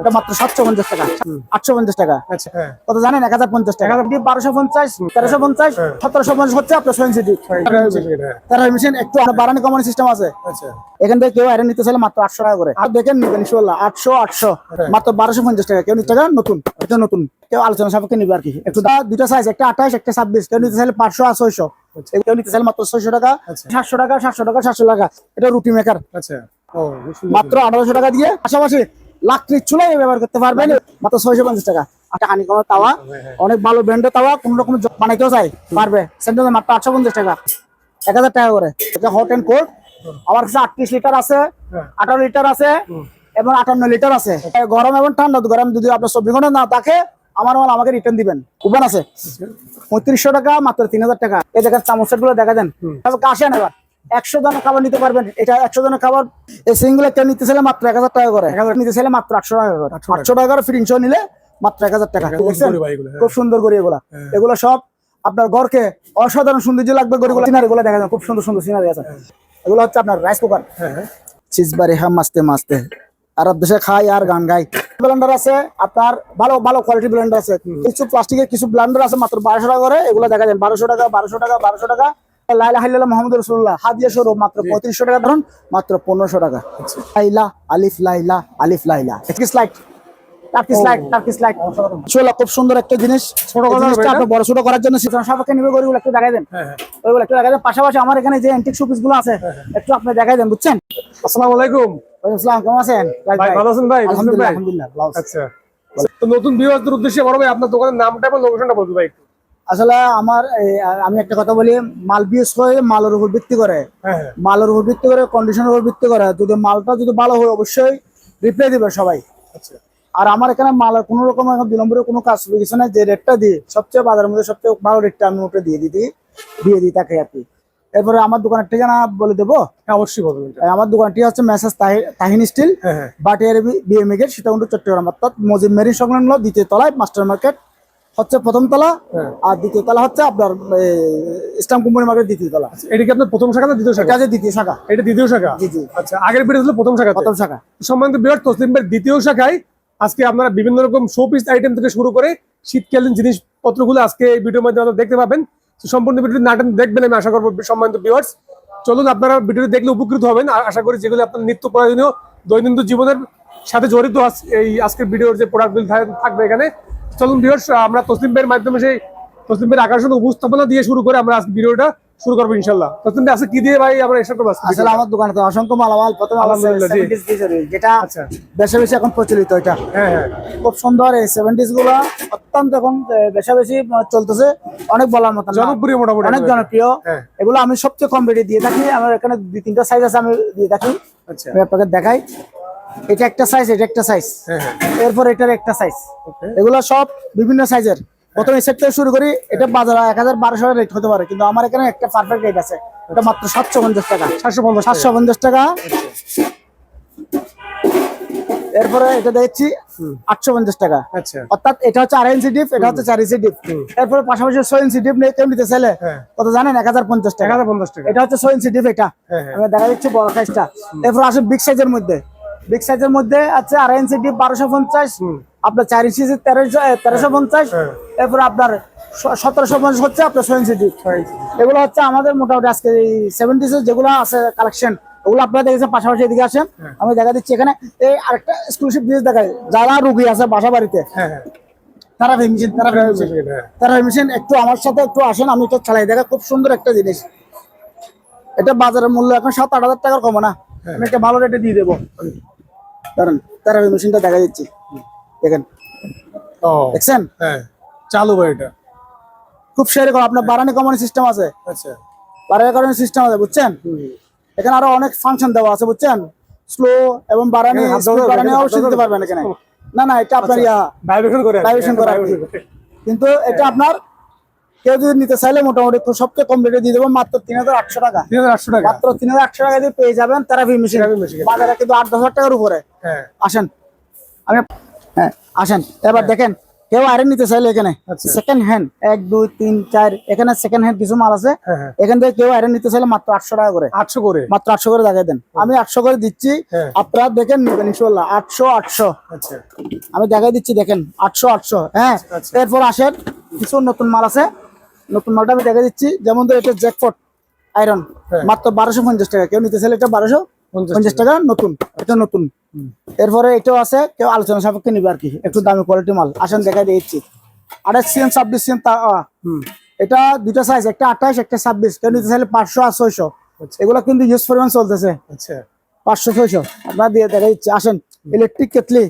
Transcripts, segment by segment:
এটা মাত্র সাতশো পঞ্চাশ টাকা। আটশো পঞ্চাশ টাকা। আচ্ছা হ্যাঁ। কত জানেন? এক হাজার পঞ্চাশ টাকা। বারোশো পঞ্চাশ তেরোশো পঞ্চাশ সতেরোশো পঞ্চাশ হচ্ছে আপনার হ্যাঁ। মেশিন একটু বাড়ানি কমানি সিস্টেম আছে। আচ্ছা। এখান থেকে কেউ আয়রন নিতে চাইলে মাত্র আটশো টাকা করে। আর দেখেন ইনশাল্লাহ আটশো আটশো মাত্র বারোশো পঞ্চাশ টাকা। কেউ নিতে নতুন এটা নতুন। কেউ আলোচনা সাপেক্ষে নিবে আর কি। একটু দুটা সাইজ একটা আঠাশ একটা ছাব্বিশ। কেউ নিতে চাইলে পাঁচশো আর ছয়শো। কেউ নিতে চাইলে মাত্র ছয়শো টাকা আচ্ছা। সাতশো টাকা সাতশো টাকা সাতশো টাকা। এটা রুটি মেকার আচ্ছা। মাত্র আঠারোশো টাকা দিয়ে। পাশাপাশি লাকড়ির চুলাই ব্যবহার করতে পারবেন। মাত্র ছয়শো পঞ্চাশ টাকা। একটা হানি কমার তাওয়া অনেক ভালো ব্র্যান্ডের তাওয়া কোন রকম বানাইতেও চাই পারবে। সেন্টার মাত্র আটশো পঞ্চাশ টাকা। এক হাজার টাকা করে। এটা হট অ্যান্ড কোল্ড। আমার কাছে আটত্রিশ লিটার আছে হ্যাঁ। আঠারো লিটার আছে এবং আটান্ন লিটার আছে। গরম এবং ঠান্ডা গরম যদি আপনার চব্বিশ ঘণ্টা না থাকে আমার মাল আমাকে রিটার্ন দিবেন। কুপন আছে। পঁয়ত্রিশশো টাকা মাত্র তিন হাজার টাকা। এই দেখেন চামচেরগুলো দেখা দেন। আসেন এবার। একশো জনের খাবার নিতে পারবেন। এটা একশো জনের খাবার এই সিঙ্গুল একটা নিতে চাইলে মাত্র এক হাজার টাকা করে। এক হাজার নিতে চাইলে মাত্র আটশো টাকা করে। আটশো টাকা করে ফিটিং নিলে মাত্র এক হাজার টাকা। হ্যাঁ। খুব সুন্দর করে এগুলা। এগুলো সব আপনার ঘরকে অসাধারণ সৌন্দর্য লাগবে গরিগুলো সিনারি গুলো দেখা যায়। খুব সুন্দর সুন্দর সিনারি আছে। এগুলো হচ্ছে আপনার রাইস কুকার হ্যাঁ হ্যাঁ। চিজবারে হ্যাঁ মাস্তে মাস্তে আরব দেশে খাই আর গান গাই। ব্লেন্ডার আছে আপনার ভালো ভালো কোয়ালিটি ব্লেন্ডার আছে। কিছু প্লাস্টিকের কিছু ব্লেন্ডার আছে মাত্র বারোশো টাকা করে। এগুলো দেখা যায় বারোশো টাকা বারোশো টাকা বারোশো টাকা। লাইলা হাইলা মোহাম্মদ রসুল্লাহ হাদিয়া মাত্র পঁয়ত্রিশশো টাকা ধরুন মাত্র পনেরোশো টাকা। লাইলা আলিফ লাইলা আলিফ লাইলা খুব সুন্দর একটা জিনিস। ছোট বড় ছোট করার জন্য সাপেক্ষে নিবে গরিগুলো একটু দেখাই দেন। হ্যাঁ হ্যাঁ। ওইগুলো একটু দেখাই দেন। পাশাপাশি আমার এখানে যে অ্যান্টিক শোপিসগুলো আছে একটু আপনি দেখাই দেন বুঝছেন? আসসালামু আলাইকুম। আসসালাম কেমন আছেন? ভাই ভালো আছেন ভাই? আলহামদুলিল্লাহ আলহামদুলিল্লাহ আচ্ছা। তো নতুন ভিউয়ারদের উদ্দেশ্যে বড় ভাই আপনার দোকানের নামটা এবং লোকেশনটা বলতে ভাই একটু। আসলে আমার আমি একটা কথা বলি মাল বিএস হয়ে মালের উপর ভিত্তি করে। হ্যাঁ হ্যাঁ। মালের উপর ভিত্তি করে কন্ডিশনের উপর ভিত্তি করে। যদি মালটা যদি ভালো হয় অবশ্যই রিপ্লাই দিবে সবাই। আচ্ছা। আর আমার এখানে মালের কোনো রকম বিলম্বের কোনো কাজ কিছু না যে রেটটা দিই সবচেয়ে বাজারের মধ্যে সবচেয়ে ভালো রেটটা আমি ওটা দিয়ে দিই দিয়ে দিই তাকে আর কি। এরপরে আমার দোকানের ঠিকানা বলে দেবো? হ্যাঁ অবশ্যই বলবেন আমার দোকানটি হচ্ছে মেসাজ তাহিন স্টিল বাটিয়ার বিএমএ গেট সীতাকুণ্ড চট্টগ্রাম অর্থাৎ মজিদ মেরিন সংলগ্ন দ্বিতীয় তলায় মাস্টার মার্কেট। হচ্ছে প্রথম তলা হ্যাঁ। আর দ্বিতীয় তলা হচ্ছে আপনার ইসলাম কোম্পানি মার্কেট দ্বিতীয় তলা। এটা কি আপনার প্রথম শাখা না দ্বিতীয় শাখা? দ্বিতীয় শাখা। এটা দ্বিতীয় শাখা? জি জি। আচ্ছা আগের ভিডিও ছিল প্রথম শাখা প্রথম শাখা। সম্মানিত বিরাট তসলিম দ্বিতীয় শাখায় আজকে আপনারা বিভিন্ন রকম শো পিস আইটেম থেকে শুরু করে শীতকালীন জিনিসপত্রগুলো আজকে এই ভিডিওর মধ্যে আপনারা দেখতে পাবেন। সম্পূর্ণ ভিডিওটি নাটন দেখবেন আমি আশা করব সম্মানিত ভিউয়ার্স চলুন আপনারা ভিডিওটি দেখলে উপকৃত হবেন। আর আশা করি যেগুলো আপনার নিত্য প্রয়োজনীয় দৈনন্দিন জীবনের সাথে জড়িত এই আজকের ভিডিওর যে প্রোডাক্টগুলো থাকবে এখানে চলুন ভিউয়ার্স আমরা তসলিম ভাইয়ের মাধ্যমে সেই তসলিম ভাইয়ের আকর্ষণ উপস্থাপনা দিয়ে শুরু করে আমরা আজকে ভিডিওটা শুরু করব ইনশাল্লাহ তসলিম ভাই আজকে কি দিয়ে ভাই আমরা এসে করব আসলে আমার দোকানে তো অসংখ্য মালামাল প্রথমে আলহামদুলিল্লাহ, জি। 70s দিয়ে যেটা আচ্ছা। বেশি বেশি এখন প্রচলিত এটা। হ্যাঁ হ্যাঁ। খুব সুন্দর এই সেভেন্টিসগুলো অত্যন্ত এখন বেশি বেশি চলতেছে। অনেক বলার মতো জনপ্রিয় মোটামুটি অনেক জনপ্রিয়। হ্যাঁ। এগুলো আমি সবচেয়ে কম রেটে দিয়ে থাকি। আমার এখানে দুই তিনটা সাইজ আছে আমি দিয়ে থাকি। আচ্ছা। আপনাকে দেখাই। এটা একটা সাইজ এটা একটা সাইজ হ্যাঁ হ্যাঁ। এরপর এটার একটা সাইজ এগুলো সব বিভিন্ন সাইজের প্রথমে সেট থেকে শুরু করি এটা বাজার এক হাজার বারোশো রেট হতে পারে। কিন্তু আমার এখানে একটা পারফেক্ট রেট আছে। এটা মাত্র সাতশো পঞ্চাশ টাকা। সাতশো পঞ্চাশ সাতশো পঞ্চাশ টাকা। এরপরে এটা দেখছি আটশো পঞ্চাশ টাকা। আচ্ছা। অর্থাৎ এটা হচ্ছে আড়াই ইঞ্চি ডিপ এটা হচ্ছে চার ইঞ্চি ডিপ এরপরে পাশাপাশি ছয় ইঞ্চি ডিপ নিয়ে কেউ নিতে চাইলে হ্যাঁ। কত জানেন? এক হাজার পঞ্চাশ এক টাকা হাজার পঞ্চাশ টাকা। এটা হচ্ছে ছয় ইঞ্চি ডিপ এটা। দেখা যাচ্ছে বড় সাইজটা এরপর আসে বিগ সাইজের মধ্যে। বিগ সাইজের মধ্যে আছে আড়াই ইঞ্চি ডিপ বারোশো পঞ্চাশ আপনার চার ইঞ্চি তেরোশো তেরোশো পঞ্চাশ হ্যাঁ। এরপর আপনার সতেরোশো পঞ্চাশ হচ্ছে আপনার ছয় ইঞ্চি ডিপ এগুলো হচ্ছে আমাদের মোটামুটি আজকে এই সেভেন্টিস যেগুলো আছে কালেকশন ওগুলো আপনারা দেখেছেন পাশাপাশি এদিকে আসেন হ্যাঁ। আমি দেখা দিচ্ছি এখানে। এই আরেকটা এক্সক্লুসিভ জিনিস দেখাই যারা রুগী আছে বাসা বাড়িতে তারা মেশিন তারা মেশিন হ্যাঁ। তারা মেশিন একটু আমার সাথে একটু আসেন আমি এটা চালাই দেখা খুব সুন্দর একটা জিনিস। এটা বাজারের মূল্য এখন সাত আট হাজার টাকার কমে না। আমি একটা ভালো রেটে দিয়ে দেবো। কারণ তারা মেশিনটা দেখা দিচ্ছি দেখেন। ও দেখছেন? হ্যাঁ চালু ভাই এটা। খুব সেরকম আপনার বাড়ানি কমানি সিস্টেম আছে। আচ্ছা। বাড়ানি কমানি সিস্টেম আছে বুঝছেন? এখানে আরও অনেক ফাংশন দেওয়া আছে বুঝছেন? স্লো এবং বাড়ানি বাড়ানি অবশ্যই দিতে পারবেন এখানে। না না এটা আপনার ইয়া ভাইব্রেশন করে। করে। কিন্তু এটা আপনার কেউ যদি নিতে চাইলে মোটামুটি সবচেয়ে কম রেটে দিয়ে দেবো মাত্র তিন হাজার আটশো টাকা। তিন হাজার আটশো টাকা। মাত্র তিন হাজার আটশো টাকা দিয়ে পেয়ে যাবেন থেরাপি মেশিন বাজারে কিন্তু আট দশ হাজার টাকার উপরে। হ্যাঁ। আসেন। আমি হ্যাঁ আসেন। এবার দেখেন কেউ আয়রন নিতে চাইলে এখানে আচ্ছা। সেকেন্ড হ্যান্ড এক দুই তিন চার এখানে সেকেন্ড হ্যান্ড কিছু মাল আছে। হ্যাঁ হ্যাঁ। এখান থেকে কেউ আয়রন নিতে চাইলে মাত্র আটশো টাকা করে। আটশো করে। মাত্র আটশো করে দেখাই দেন। আমি আটশো করে দিচ্ছি। হ্যাঁ। আপনারা দেখেন নেবেন ইনশাল্লাহ আটশো আটশো। আচ্ছা। আমি দেখাই দিচ্ছি দেখেন। আটশো আটশো। হ্যাঁ। আচ্ছা। এরপর আসেন কিছু নতুন মাল আছে। নতুন মালটা আমি দেখাই দিচ্ছি। যেমন ধর এটা জ্যাকপট আয়রন হ্যাঁ। মাত্র বারোশো পঞ্চাশ টাকা। কেউ নিতে চাইলে এটা বারোশো পঞ্চাশ টাকা। নতুন এটা নতুন। এরপরে এটাও আছে কেউ আলোচনা সাপেক্ষে নিবে আর কি একটু দামি কোয়ালিটি মাল। আসেন দেখাই দিচ্ছি। আঠাশ সিএম ছাব্বিশ সিএম হুম। এটা দুটা সাইজ একটা আঠাশ একটা ছাব্বিশ। কেউ নিতে চাইলে পাঁচশো আর ছয়শো। আচ্ছা। এগুলো কিন্তু ইউজ পরিমাণ চলতেছে। আচ্ছা। পাঁচশো ছয়শো। আপনার দিয়ে দেখা দিচ্ছি। আসেন ইলেকট্রিক কেটলি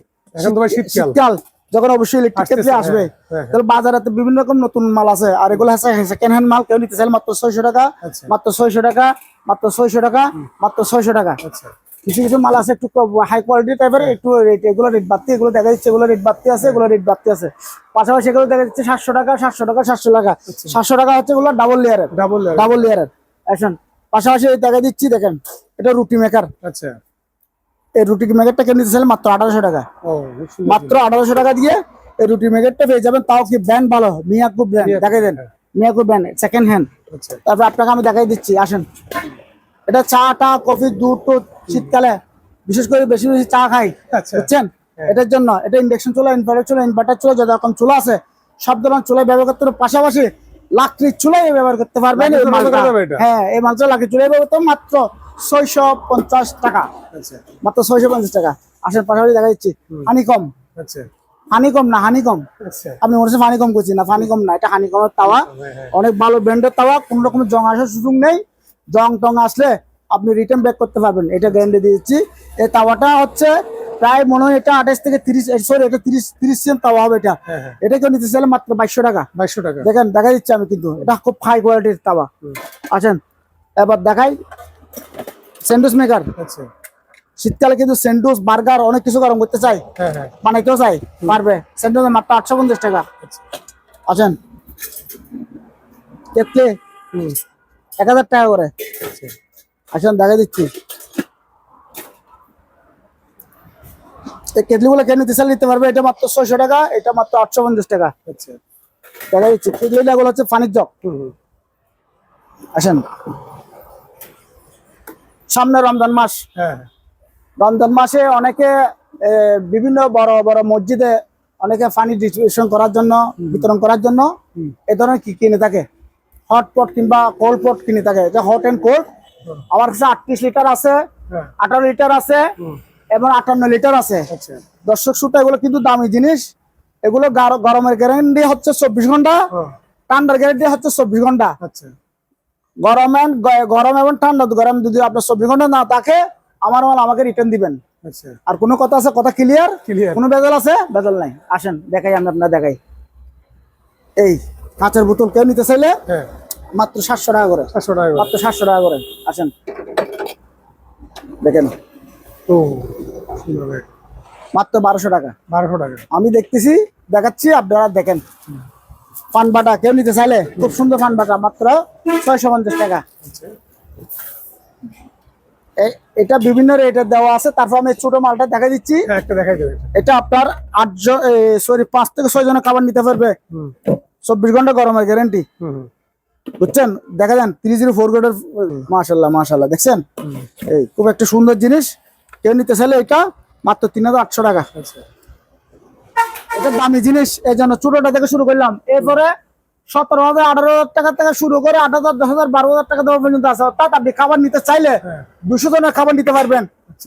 শীতকাল। যখন অবশ্যই ইলেকট্রিক কেটলি আসবে হ্যাঁ, হ্যাঁ, তাহলে বাজারে বিভিন্ন রকম নতুন মাল আছে। আর এগুলো আছে সেকেন্ড হ্যান্ড মাল কেউ নিতে চাইলে মাত্র ছয়শো টাকা আচ্ছা। মাত্র ছয়শো টাকা মাত্র ছয়শো টাকা মাত্র ছয়শো টাকা। আচ্ছা। কিছু কিছু মাল আছে একটু হাই কোয়ালিটি টাইপের একটু রেট এগুলো রেট বাড়তি এগুলো দেখা যাচ্ছে এগুলো রেট বাড়তি আছে এগুলো রেট বাড়তি আছে। পাশাপাশি এগুলো দেখা যাচ্ছে সাতশো টাকা সাতশো টাকা সাতশো টাকা। সাতশো টাকা হচ্ছে এগুলো ডাবল লেয়ারের ডাবল ডাবল লেয়ারের এখন পাশাপাশি দেখা দিচ্ছি দেখেন এটা রুটি মেকার আচ্ছা। এই রুটি মেকারটা কিনে দিচ্ছিলেন মাত্র আঠারোশো টাকা। ও মাত্র আঠারোশো টাকা দিয়ে এই রুটি মেকারটা পেয়ে যাবেন। তাও কি ব্র্যান্ড ভালো? মিয়াকু ব্র্যান্ড দেখাই দেন। হ্যাঁ। মিয়াকু ব্র্যান্ড সেকেন্ড হ্যান্ড তারপর আপনাকে আমি দেখাই দিচ্ছি আসেন। এটা চা টা কফি দুধ টুধ শীতকালে বিশেষ করে বেশি বেশি চা খাই আচ্ছা। বুঝছেন? এটার জন্য এটা ইন্ডাকশন চুলা ইনভার্টার চুলা ইনভার্টার চুলা যত রকম চুলা আছে সব ধরনের চুলাই ব্যবহার করতে পাশাপাশি লাকড়ির চুলাই ব্যবহার করতে পারবেন। এই মালটা? হ্যাঁ এই মালটা লাকড়ির চুলাই ব্যবহার করতে মাত্র ছয়শো পঞ্চাশ টাকা। আচ্ছা। মাত্র ছয়শো পঞ্চাশ টাকা পাশাপাশি দেখা দিচ্ছি হানি কম। আচ্ছা। হানি কম না হানি কম। আচ্ছা। আপনি মনে হচ্ছে পানি কম করছি না ফানি কম না এটা হানি কমের তাওয়া। হ্যাঁ, হ্যাঁ। অনেক ভালো ব্র্যান্ডের তাওয়া কোন রকম জং আসার সুযোগ নেই। জং টং আসলে আপনি রিটার্ন ব্যাক করতে পারবেন এটা গ্যারান্টি দিচ্ছি এই তাওয়াটা হচ্ছে প্রায় মনে হয় এটা আঠাশ থেকে তিরিশ সরি এটা তিরিশ তিরিশ সেন্ট তাওয়া হবে এটা। হ্যাঁ, হ্যাঁ। এটা কেউ নিতে চাইলে মাত্র বাইশশো টাকা। বাইশশো টাকা। দেখেন দেখা দিচ্ছি আমি কিন্তু। এটা খুব হাই কোয়ালিটির তাওয়া। আছেন এবার দেখাই স্যান্ডউইচ মেকার আচ্ছা। শীতকালে কিন্তু স্যান্ডউইচ বার্গার অনেক কিছু গরম করতে চাই হ্যাঁ বানাইতেও চাই পারবে। স্যান্ডউইচ মাত্র আটশো পঞ্চাশ টাকা। আচ্ছা। আছেন হুম। এক হাজার টাকা করে। আচ্ছা। আসেন দেখা দিচ্ছি। কেটলিগুলো কেন নিতে নিতে পারবে। এটা মাত্র ছয়শো টাকা এটা মাত্র আটশো পঞ্চাশ টাকা। আচ্ছা। দেখা দিচ্ছি। কেটলিগুলো হচ্ছে পানির জগ। আসেন। সামনে রমজান মাস। হ্যাঁ। রমজান মাসে অনেকে বিভিন্ন বড় বড় মসজিদে অনেকে পানি ডিস্ট্রিবিউশন করার জন্য বিতরণ করার জন্য এ ধরনের কি কিনে থাকে? হট পট কিংবা কোল্ড পট কিনে থাকে। যে হট এন্ড কোল্ড আমার কাছে আটত্রিশ লিটার আছে হ্যাঁ। আঠারো লিটার আছে এবং আটান্ন লিটার আছে। আচ্ছা। দর্শক শ্রোতা এগুলো কিন্তু দামি জিনিস। এগুলো গরমের গ্যারান্টি হচ্ছে চব্বিশ ঘণ্টা ঠান্ডার গ্যারান্টি হচ্ছে চব্বিশ ঘণ্টা। আচ্ছা। গরম গরম এবং ঠান্ডা গরম যদি আপনার চব্বিশ ঘণ্টা না থাকে আমার মাল আমাকে রিটার্ন দিবেন। আচ্ছা। আর কোনো কথা আছে? কথা ক্লিয়ার Clear. কোনো বেজাল আছে? বেজাল নাই। আসেন দেখাই আমি আপনার দেখাই। এই কাঁচের বোতল কেউ নিতে চাইলে হ্যাঁ। মাত্র সাতশো টাকা করে। সাতশো টাকা মাত্র সাতশো টাকা করে। আসেন। দেখেন। ও মাত্র বারোশো টাকা। বারোশো টাকা। আমি দেখতেছি দেখাচ্ছি আপনারা দেখেন। পান বাটা কেউ নিতে চাইলে খুব সুন্দর পান বাটা মাত্র ছয়শো পঞ্চাশ টাকা। আচ্ছা। এটা বিভিন্ন রেটের দেওয়া আছে। তারপর আমি ছোট মালটা দেখা দিচ্ছি। হ্যাঁ এটা আপনার আটজন সরি পাঁচ থেকে ছয় জনের খাবার নিতে পারবে। চব্বিশ ঘণ্টা গরমের গ্যারেন্টি বুঝছেন? দেখা যান থ্রি জিরো ফোর গ্রেডের মাশাল্লাহ মাশাল্লাহ দেখছেন? এই খুব একটা সুন্দর জিনিস। কেউ নিতে চাইলে এটা মাত্র তিন হাজার আটশো টাকা। এটা দামি জিনিস এই জন্য ছোটটা থেকে শুরু করলাম। এরপরে সতেরো হাজার আঠারো হাজার টাকা থেকে শুরু করে আট হাজার দশ হাজার বারো হাজার টাকা দেওয়া পর্যন্ত আছে। অর্থাৎ আপনি খাবার নিতে চাইলে হ্যাঁ। দুশো জনের খাবার নিতে পারবেন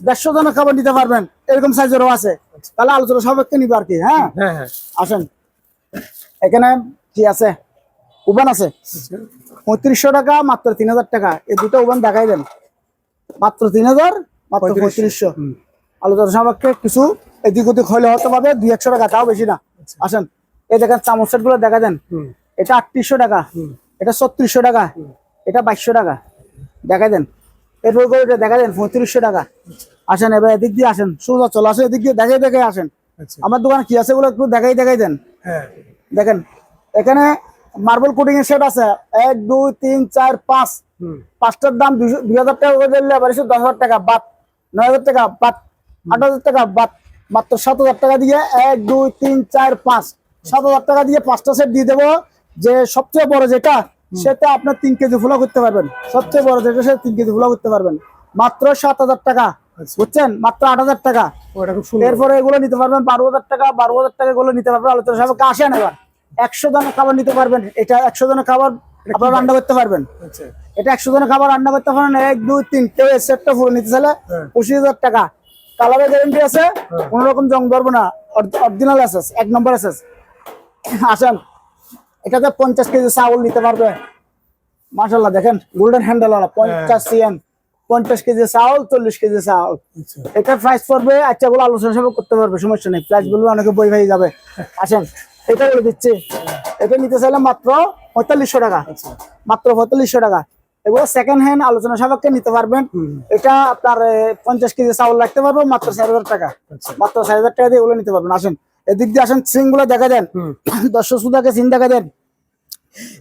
দেড়শো জনের খাবার নিতে পারবেন এরকম সাইজেরও আছে। তাহলে আলোচনা সবাইকে নিবে আর কি হ্যাঁ? হ্যাঁ হ্যাঁ। আসেন। এখানে কি আছে? উবান আছে। আচ্ছা পঁয়ত্রিশশো টাকা মাত্র তিন হাজার টাকা। এই দুটো উবান দেখাই দেন। মাত্র তিন হাজার মাত্র পঁয়ত্রিশশো। আলোচনা সাপেক্ষে কিছু এদিক ওদিক হলে হতে পারবে দুই একশো টাকা তাও বেশি না। আসেন এই দেখেন চামচ সেটগুলো দেখা দেন এটা আটত্রিশশো টাকা এটা ছত্রিশশো টাকা এটা বাইশশো টাকা। দেখা দেন। এরপর করে এটা দেখা দেন পঁয়ত্রিশশো টাকা। আসেন এবার এদিক দিয়ে আসেন সোজা চলে আসেন এদিক দিয়ে দেখাই দেখে আসেন। আচ্ছা। আমার দোকানে কি আছে ওগুলো একটু দেখাই দেখাই দেন। হ্যাঁ। দেখেন এখানে মার্বেল কোটিং এর সেট আছে। এক দুই তিন চার পাঁচ। পাঁচটার দাম দুই হাজার টাকা করে দিলে আবার দশ হাজার টাকা বাদ। নয় হাজার টাকা বাদ। আট হাজার টাকা বাদ। মাত্র সাত হাজার টাকা দিয়ে এক দুই তিন চার পাঁচ। সাত হাজার টাকা দিয়ে পাঁচটা সেট দিয়ে দেবো। যে সবচেয়ে বড় যেটা সেটা আপনার তিন কেজি ফুলা করতে পারবেন। সবচেয়ে বড় যেটা সেটা তিন কেজি ফুলা করতে পারবেন। মাত্র সাত হাজার টাকা। আচ্ছা। বুঝছেন? মাত্র আট হাজার টাকা। এরপরে এগুলো নিতে পারবেন বারো হাজার টাকা বারো হাজার টাকা এগুলো নিতে পারবেন। আলোচনা সাপেক্ষে আসেন এবার। একশো জনের খাবার নিতে পারবেন। এটা একশো জনের খাবার আপনারা রান্না করতে পারবেন। আচ্ছা। এটা একশো জনের খাবার রান্না করতে পারেন এক দুই তিন কেউ সেটটা পুরো নিতে চাইলে হ্যাঁ। পঁচিশ হাজার টাকা। কালারের গ্যারেন্টি আছে কোন রকম জং ধরবো না। অরিজিনাল আছে এক নম্বর আছে আসেন এটাতে পঞ্চাশ কেজি চাউল নিতে পারবে। মাসাল্লাহ দেখেন গোল্ডেন হ্যান্ডেল ওলা পঞ্চাশ সিএম পঞ্চাশ কেজি চাউল চল্লিশ কেজি চাউল। আচ্ছা। এটা প্রাইস পড়বে আচ্ছা গুলো আলোচনা সব করতে পারবে সমস্যা নেই। প্রাইস বলবে অনেকে বই হয়ে যাবে। আসেন এটা বলে দিচ্ছি। এটা নিতে চাইলে মাত্র পঁয়তাল্লিশশো টাকা। আচ্ছা। মাত্র পঁয়তাল্লিশশো টাকা। এগুলো সেকেন্ড হ্যান্ড আলোচনা সাপেক্ষে নিতে পারবেন। এটা আপনার পঞ্চাশ কেজি চাউল রাখতে পারব মাত্র চার হাজার টাকা। আচ্ছা। মাত্র চার হাজার টাকা দিয়ে এগুলো নিতে পারবেন। আসেন এদিক দিয়ে আসেন সিংগুলো দেখা দেন। দর্শক সুদাকে সিং দেখা দেন।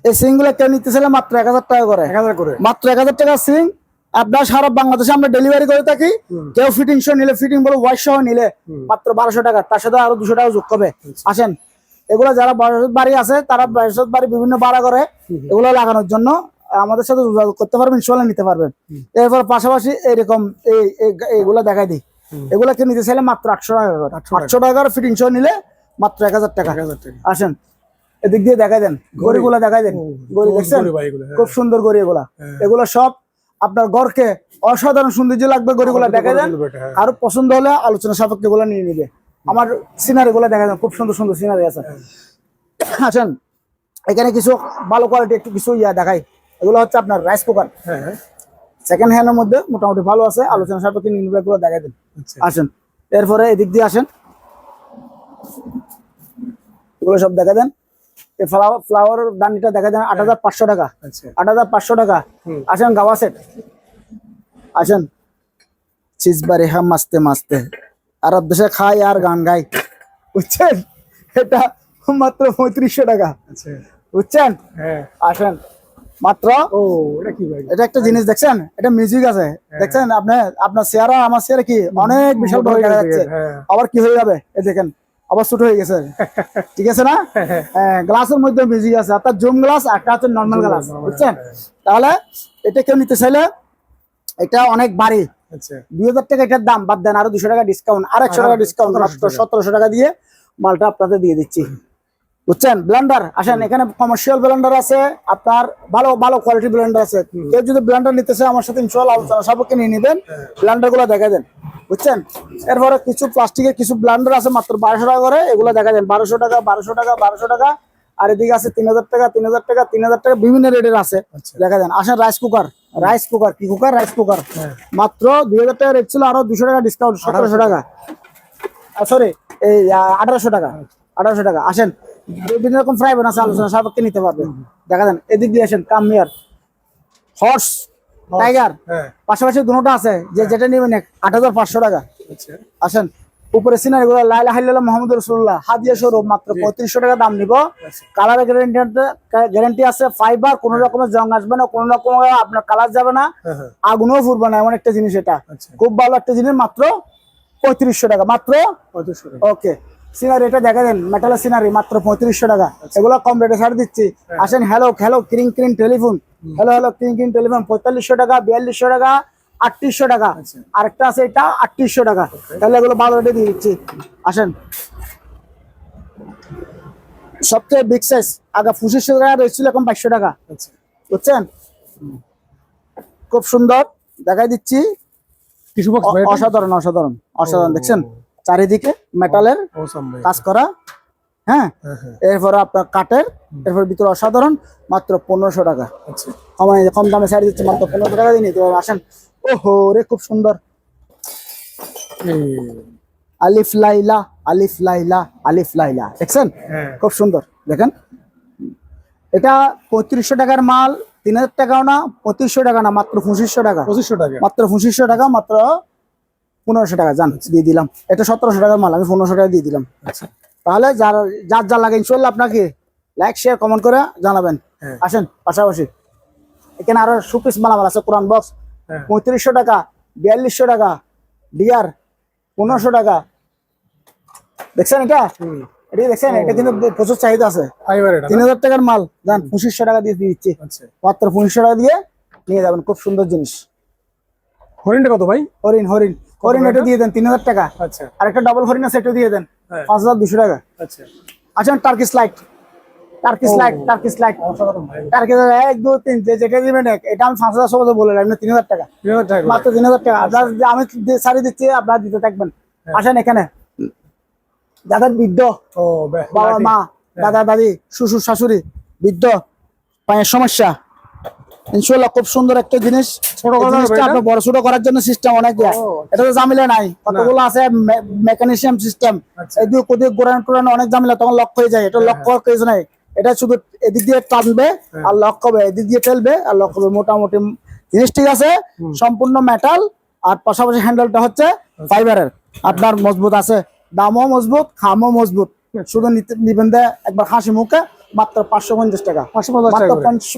এই সিংগুলো কেউ নিতে চাইলে মাত্র এক হাজার টাকা করে। মাত্র এক হাজার টাকা সিং আপনার সারা বাংলাদেশে আমরা ডেলিভারি করে থাকি। কেউ ফিটিং সহ নিলে ফিটিং বলে ওয়াইস সহ নিলে মাত্র বারোশো টাকা তার সাথে আরও দুশো টাকা যোগ করবে। আসেন এগুলো যারা বাড়ি আছে তারা বয়স বাড়ি বিভিন্ন ভাড়া করে এগুলো লাগানোর জন্য আমাদের সাথে যোগাযোগ করতে পারবেন ইনশাল্লাহ নিতে পারবেন। এরপর পাশাপাশি এরকম এইগুলো দেখাই দিই। এগুলো কেউ নিতে চাইলে মাত্র আটশো টাকা করে আটশো টাকার ফিটিং সহ নিলে মাত্র এক হাজার টাকা। আসেন এদিক দিয়ে দেখাই দেন গড়িগুলো দেখাই দেন। গড়ি দেখছেন? এগুলো, হ্যাঁ। খুব সুন্দর গড়ি এগুলা। এগুলো সব আপনার ঘরকে অসাধারণ সৌন্দর্য লাগবে গড়িগুলো দেখাই দেন। হ্যাঁ। আর পছন্দ হলে আলোচনা সাপেক্ষে গুলো নিয়ে নিবে। আমার সিনারি গুলো দেখা দেন খুব সুন্দর সুন্দর সিনারি আছে। আছেন এখানে কিছু ভালো কোয়ালিটি একটু কিছু ইয়া দেখাই। এগুলো হচ্ছে আপনার রাইস কুকার সেকেন্ড হ্যান্ডের মধ্যে মোটামুটি ভালো আছে আলোচনা সাপেক্ষে এগুলো দেখাই দেন। আচ্ছা। আসেন এরপরে এদিক দিয়ে আসেন। এগুলো সব দেখা দেন। এই ফ্লাওয়ার ফ্লাওয়ার দানিটা দেখা দেন আট হাজার পাঁচশো টাকা। আচ্ছা। আট হাজার পাঁচশো টাকা। আসেন গাওয়া সেট আসেন। হ্যাঁ মাস্তে মাস্তে। আরব দেশে খাই আর গান গাই। বুঝছেন? এটা মাত্র পঁয়ত্রিশশো টাকা। আচ্ছা। বুঝছেন? হ্যাঁ। আসেন। মাত্র ও এটা কি এটা একটা জিনিস দেখছেন? এটা মিউজিক আছে। দেখছেন? আপনি আপনার চেয়ার আমার চেয়ারে কি অনেক বিশাল বড় দেখা যাচ্ছে। হ্যাঁ। আবার কি হয়ে যাবে? এই দেখেন আবার ছোট হয়ে গেছে। ঠিক আছে না? হ্যাঁ। গ্লাসের মধ্যে মিউজিক আছে। অর্থাৎ জুম গ্লাস একটা হচ্ছে নর্মাল গ্লাস বুঝছেন? তাহলে এটা কেউ নিতে চাইলে এটা অনেক বাড়ি। দুই হাজার টাকা এটার দাম বাদ দেন আরও দুশো টাকা ডিসকাউন্ট আর একশো টাকা ডিসকাউন্ট সতেরোশো টাকা দিয়ে মালটা আপনাদের দিয়ে দিচ্ছি। বুঝছেন? ব্লেন্ডার আসেন এখানে কমার্শিয়াল ব্লেন্ডার আছে আপনার ভালো ভালো কোয়ালিটি ব্লেন্ডার আছে। কেউ যদি ব্লেন্ডার নিতে চায় আমার সাথে ইনশাল্লাহ আলোচনা সাপেক্ষে নিয়ে নেবেন। ব্লেন্ডারগুলো দেখা দেন। বুঝছেন? এরপরে কিছু প্লাস্টিকের কিছু ব্লেন্ডার আছে মাত্র বারোশো টাকা করে এগুলো দেখা দেন। বারোশো টাকা বারোশো টাকা বারোশো টাকা। আর এদিকে আছে তিন হাজার টাকা তিন হাজার টাকা তিন হাজার টাকা বিভিন্ন রেটের আছে। আচ্ছা। দেখা দেন আসেন রাইস কুকার রাইস কুকার কি কুকার রাইস কুকার মাত্র দুই হাজার টাকা রেট ছিল আরও দুশো টাকা ডিসকাউন্ট সতেরোশো টাকা। সরি এই আঠারোশো টাকা আঠারোশো টাকা। আসেন বিভিন্ন রকম ফ্রাই আছে আলোচনা সাপেক্ষে নিতে পারবেন। দেখা দেন এদিক দিয়ে আসেন কামিয়ার হর্স টাইগার পাশাপাশি দুটোটা আছে যে যেটা নেবেন আট হাজার পাঁচশো টাকা। আচ্ছা। আসেন উপরে সিনারি গুলো লাইলা হাইল্লাহ মোহাম্মদ রসুল্লাহ হাদিয়া স্বরূপ মাত্র পঁয়ত্রিশশো টাকা দাম নিব। কালার গ্যারেন্টি গ্যারেন্টি আছে ফাইবার কোন রকমের জং আসবে না কোন রকম আপনার কালার যাবে না হ্যাঁ হ্যাঁ। আগুনও ফুরবে না এমন একটা জিনিস এটা। আচ্ছা। খুব ভালো একটা জিনিস মাত্র পঁয়ত্রিশশো টাকা মাত্র ওকে সিনারি এটা দেখা দেন মেটালের সিনারি মাত্র পঁয়ত্রিশশো টাকা। এগুলো কম রেটে ছাড় দিচ্ছি আসেন হ্যালো হ্যালো ক্রিং ক্রিং টেলিফোন হ্যালো হ্যালো ক্রিং ক্রিং টেলিফোন পঁয়তাল্লিশশো টাকা বিয়াল্লিশশো টাকা আটত্রিশশো টাকা। আরেকটা আছে এটা আটত্রিশশো টাকা। তাহলে এগুলো ভালো রেটে দিয়ে দিচ্ছি। আসেন। সবচেয়ে বিগ সাইজ আগে পঁচিশশো টাকা রয়েছিল এখন বাইশশো টাকা। আচ্ছা। বুঝছেন? খুব সুন্দর। দেখাই দিচ্ছি। অসাধারণ অসাধারণ অসাধারণ। দেখছেন? চারিদিকে মেটালের কাজ করা। হ্যাঁ? এরপরে আপনার কাঠের এরপর ভিতরে অসাধারণ মাত্র পনেরোশো টাকা। আচ্ছা। কম দামে ছাড়ি দিচ্ছে মাত্র পনেরোশো টাকা দিয়ে নিতে পারবেন। আসেন। ওহো রে খুব সুন্দর। আলিফ লাইলা আলিফ লাইলা আলিফ লাইলা। দেখছেন? হ্যাঁ। খুব সুন্দর। দেখেন। এটা পঁয়ত্রিশশো টাকার মাল তিন হাজার টাকাও না পঁয়ত্রিশশো টাকা না মাত্র পঁচিশশো টাকা। পঁচিশশো টাকা। মাত্র পঁচিশশো টাকা মাত্র পনেরোশো টাকা। জান দিয়ে দিলাম। এটা সতেরোশো টাকার মাল আমি পনেরোশো টাকা দিয়ে দিলাম। আচ্ছা। তাহলে যার যার যা লাগে ইনশাল্লাহ আপনাকে লাইক শেয়ার কমেন্ট করে জানাবেন। হ্যাঁ। আসেন পাশাপাশি। এখানে আরও সুপিস মালামাল আছে কোরআন বক্স হ্যাঁ। পঁয়ত্রিশশো টাকা বিয়াল্লিশশো টাকা ডিয়ার পনেরোশো টাকা। দেখছেন এটা? এটা দেখছেন? এটা কিন্তু প্রচুর চাহিদা আছে। তিন হাজার টাকার মাল। দেন পঁচিশশো টাকা দিয়ে দিচ্ছি। আচ্ছা। মাত্র পঁচিশশো টাকা দিয়ে নিয়ে যাবেন। খুব সুন্দর জিনিস। হরিণটা কত ভাই? হরিণ হরিণ। হরিণ এটা দিয়ে দেন তিন হাজার টাকা। আচ্ছা। আর একটা ডবল হরিণ আছে এটা দিয়ে দেন। পাঁচ হাজার দুশো টাকা। আচ্ছা। আচ্ছা Turkish light Turkish light Turkish light Turkish এক দু তিন যেটা দিবেন এটা আমি পাঁচ হাজার সবাই বলে রাখবেন তিন হাজার টাকা। তিন হাজার টাকা মাত্র তিন হাজার টাকা। আপনার আমি শাড়ি দিচ্ছি আপনারা দিতে থাকবেন। হ্যাঁ। আসেন এখানে। যাদের বৃদ্ধ। বাবা মা দাদা দাদি শ্বশুর শাশুড়ি বৃদ্ধ। পায়ের সমস্যা। ইনশাল্লাহ খুব সুন্দর একটা জিনিস। ছোট আপনার বড় ছোট করার জন্য সিস্টেম অনেক এটা তো ঝামেলা নাই। কতগুলো আছে? মেকানিজম সিস্টেম আচ্ছা। এদিকে কোদিকে গোড়ানো টোড়ানো অনেক ঝামেলা তখন লক হয়ে যায়। এটা লক করার কিছু নাই। এটা শুধু এদিক দিয়ে টানবে হ্যাঁ। আর লক হবে। এদিক দিয়ে ঠেলবে আর লক হবে। মোটামুটি জিনিস ঠিক আছে। সম্পূর্ণ মেটাল আর পাশাপাশি হ্যান্ডেলটা হচ্ছে আচ্ছা। ফাইবারের আপনার মজবুত আছে। দামও মজবুত খামও মজবুত। শুধু নিতে- নিবেন একবার হাসি মুখে। মাত্র পাঁচশো পঞ্চাশ টাকা।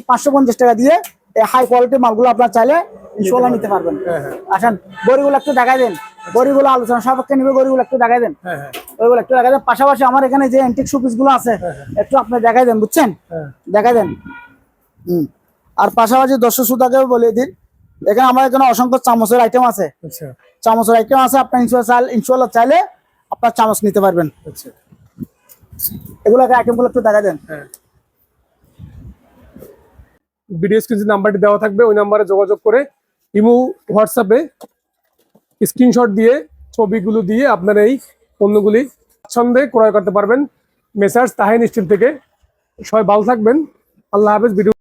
পাঁচশো পঞ্চাশ টাকা দিয়ে এই হাই কোয়ালিটি মালগুলো আপনার চাইলে ইনশাল্লাহ নিতে পারবেন। হ্যাঁ, হ্যাঁ। আসেন গড়িগুলো একটু দেখাই দেন। গড়িগুলো আলোচনা সাপেক্ষে নিবে গড়িগুলো একটু দেখাই দেন। হ্যাঁ হ্যাঁ। ওইগুলো একটু দেখাই দেন। পাশাপাশি আমার এখানে যে অ্যান্টিক শোপিসগুলো আছে একটু আপনি দেখাই দেন বুঝছেন? দেখাই দেন। হম। আর পাশাপাশি দর্শক শ্রোতাকে বলে দিন এখানে আমার এখানে অসংখ্য চামচের আইটেম আছে। আচ্ছা। চামচের আইটেম আছে আপনার ইনশাল্লাহ ইনশাল্লাহ চাইলে আপনার চামচ নিতে পারবেন। আচ্ছা। এগুলো আইটেমগুলো একটু দেখা দেন। হ্যাঁ। ভিডিও স্ক্রিন নাম্বারটি দেওয়া থাকবে, ওই নাম্বারে যোগাযোগ করে ইমু হোয়াটসঅ্যাপে স্ক্রিনশট দিয়ে, ছবিগুলো দিয়ে আপনার এই পণ্যগুলি স্বাচ্ছন্দ্যে ক্রয় করতে পারবেন। মেসার্স তাহিন স্টিল থেকে। সবাই ভালো থাকবেন। আল্লাহ হাফেজ। ভিডিও